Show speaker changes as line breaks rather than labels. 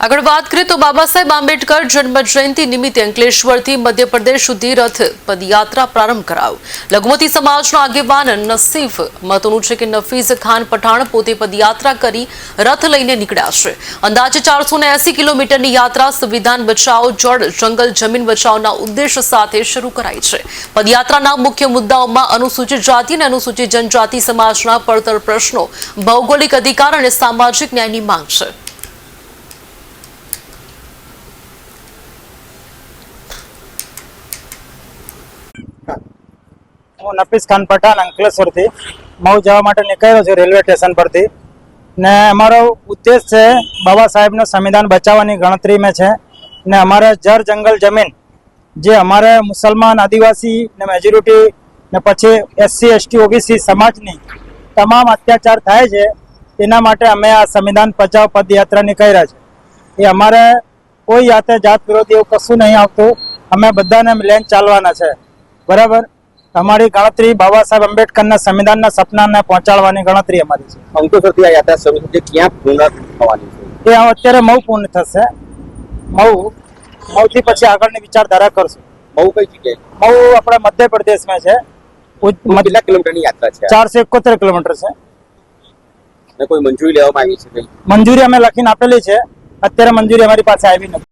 આગળ વાત કરીએ તો બાબા સાહેબ આંબેડકર જન્મ જયંતિ નિમિત્તે અંકલેશ્વરથી મધ્યપ્રદેશ સુધી રથ પદયાત્રા પ્રારંભ કરાયો. લઘુમતી સમાજના આગેવાન નસીફ મહત્વનું છે કે નફીઝ ખાન પઠાણ પોતે પદયાત્રા કરી રથ લઈને નીકળ્યા છે. અંદાજે ચારસો એસી કિલોમીટરની યાત્રા સંવિધાન બચાવ, જળ, જંગલ, જમીન બચાવના ઉદ્દેશ સાથે શરૂ કરાઈ છે. પદયાત્રાના મુખ્ય મુદ્દાઓમાં અનુસૂચિત જાતિ અને અનુસૂચિત જનજાતિ સમાજના પડતર પ્રશ્નો, ભૌગોલિક અધિકાર અને સામાજિક ન્યાયની માંગ છે.
હું નફીસ ખાન પઠાણ અંકલેશ્વરથી મઉ જવા માટે નીકળ્યો છું રેલવે સ્ટેશન પરથી. ને અમારો ઉદ્દેશ છે બાબા સાહેબનું સંવિધાન બચાવવાની ગણતરીમાં છે. ને અમારે જળ જંગલ જમીન, જે અમારે મુસલમાન, આદિવાસી ને મેજોરિટી ને પછી એસસી એસટી ઓબીસી સમાજની તમામ અત્યાચાર થાય છે, એના માટે અમે આ સંવિધાન બચાવ પદયાત્રા નીકળ્યા છે. એ અમારે કોઈ યાતે જાત વિરોધી એવું કશું નહીં આવતું. અમે બધાને લેન ચાલવાના છે. બરાબર? અમારી ગણતરી બાબા સાહેબ આંબેડકરના સંવિધાનના સપનાને પહોંચાડવાની ગણતરી અમારી છે.
અંકલેશ્વરથી આ યાત્રા શરૂ થશે ક્યાં પૂર્ણ થવાની છે?
એ અત્યારે મઉ પૂર્ણ થશે. મઉ મઉથી પછી આગળની વિચારધારા કરશું.
બહુ કઈ જગ્યાએ?
મઉ આપણા મધ્યપ્રદેશમાં છે.
કેટલા કિલોમીટરની યાત્રા છે?
ચારસો એકોતેર કિલોમીટર છે.
ને કોઈ મંજૂરી લેવામાં આવી છે
મંજૂરી અમે લખીને આપેલી છે. અત્યારે મંજૂરી અમારી પાસે આવી નથી.